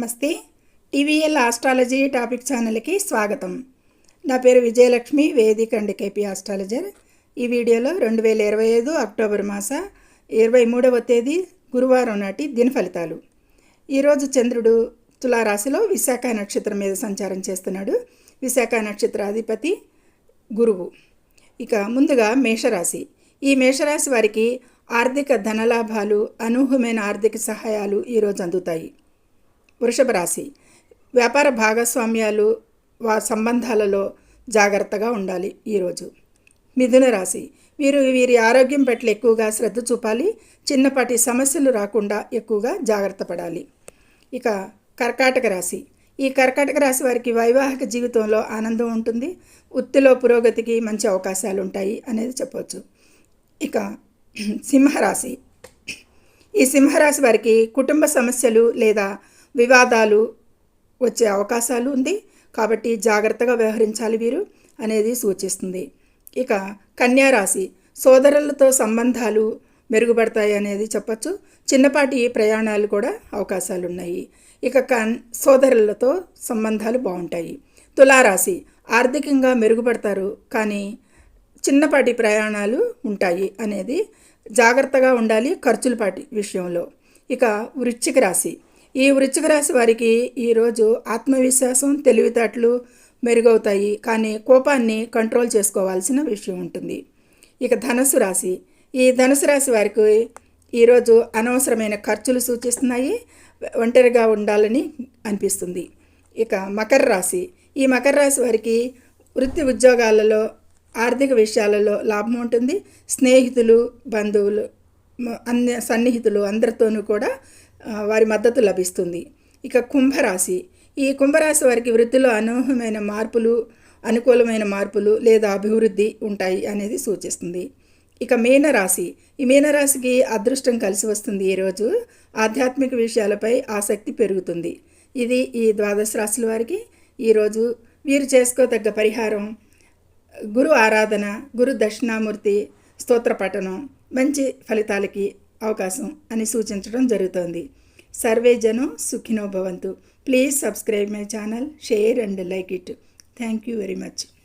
నమస్తే. TVL astrology topic ఛానల్కి స్వాగతం. నా పేరు విజయలక్ష్మి వేదిక అండ్ కేపీ ఆస్ట్రాలజర్. ఈ వీడియోలో రెండు వేల ఇరవై ఐదు అక్టోబర్ మాస ఇరవై మూడవ తేదీ గురువారం నాటి దిన ఫలితాలు ఈరోజు చంద్రుడు తులారాశిలో విశాఖ నక్షత్రం మీద సంచారం చేస్తున్నాడు. విశాఖ నక్షత్రాధిపతి గురువు. ఇక ముందుగా మేషరాశి. ఈ మేషరాశి వారికి ఆర్థిక ధనలాభాలు అనూహ్యమైన ఆర్థిక సహాయాలు ఈరోజు అందుతాయి. వృషభ రాశి. వ్యాపార భాగస్వామ్యాలు వా సంబంధాలలో జాగ్రత్తగా ఉండాలి ఈరోజు. మిథున రాశి. వీరు వీరి ఆరోగ్యం పట్ల ఎక్కువగా శ్రద్ధ చూపాలి. చిన్నపాటి సమస్యలు రాకుండా ఎక్కువగా జాగ్రత్త పడాలి. ఇక కర్కాటక రాశి. ఈ కర్కాటక రాశి వారికి వైవాహిక జీవితంలో ఆనందం ఉంటుంది. వృత్తిలో పురోగతికి మంచి అవకాశాలు ఉంటాయి అనేది చెప్పవచ్చు ఇక సింహరాశి. ఈ సింహరాశి వారికి కుటుంబ సమస్యలు లేదా వివాదాలు వచ్చే అవకాశాలు ఉంది. కాబట్టి జాగ్రత్తగా వ్యవహరించాలి వీరు అనేది సూచిస్తుంది. ఇక కన్యారాశి సోదరులతో సంబంధాలు మెరుగుపడతాయి అనేది చెప్పచ్చు. చిన్నపాటి ప్రయాణాలు కూడా అవకాశాలు ఉన్నాయి. ఇక కన్ సోదరులతో సంబంధాలు బాగుంటాయి. తులారాశి. ఆర్థికంగా మెరుగుపడతారు. కానీ చిన్నపాటి ప్రయాణాలు ఉంటాయి అనేది జాగ్రత్తగా ఉండాలి ఖర్చులపాటి విషయంలో. ఇక వృశ్చిక రాశి. ఈ వృశ్చిక రాశి వారికి ఈరోజు ఆత్మవిశ్వాసం తెలివితేటలు మెరుగవుతాయి. కానీ కోపాన్ని కంట్రోల్ చేసుకోవాల్సిన విషయం ఉంటుంది. ఇక ధనుసు రాశి. ఈ ధనుసు రాశి వారికి ఈరోజు అనవసరమైన ఖర్చులు సూచిస్తున్నాయి. ఒంటరిగా ఉండాలని అనిపిస్తుంది. ఇక మకర రాశి. ఈ మకర రాశి వారికి వృత్తి ఉద్యోగాలలో ఆర్థిక విషయాలలో లాభం ఉంటుంది. స్నేహితులు బంధువులు అన్ని సన్నిహితులు అందరితోనూ కూడా వారి మద్దతు లభిస్తుంది. ఇక కుంభరాశి. ఈ కుంభరాశి వారికి వృత్తిలో అనూహ్యమైన మార్పులు అనుకూలమైన మార్పులు లేదా అభివృద్ధి ఉంటాయి అనేది సూచిస్తుంది. ఇక మీనరాశి. ఈ మీనరాశికి అదృష్టం కలిసి వస్తుంది ఈరోజు ఆధ్యాత్మిక విషయాలపై ఆసక్తి పెరుగుతుంది. ఇది ఈ ద్వాదశ రాశుల వారికి ఈరోజు వీరు చేసుకోదగ్గ పరిహారం. గురు ఆరాధన గురు దక్షిణామూర్తి స్తోత్ర పఠనం. మంచి ఫలితాలకి అవకాశం అని సూచించడం జరుగుతోంది. సర్వే జనం సుఖినో భవంతు. Please subscribe my channel share and like it. Thank you very much.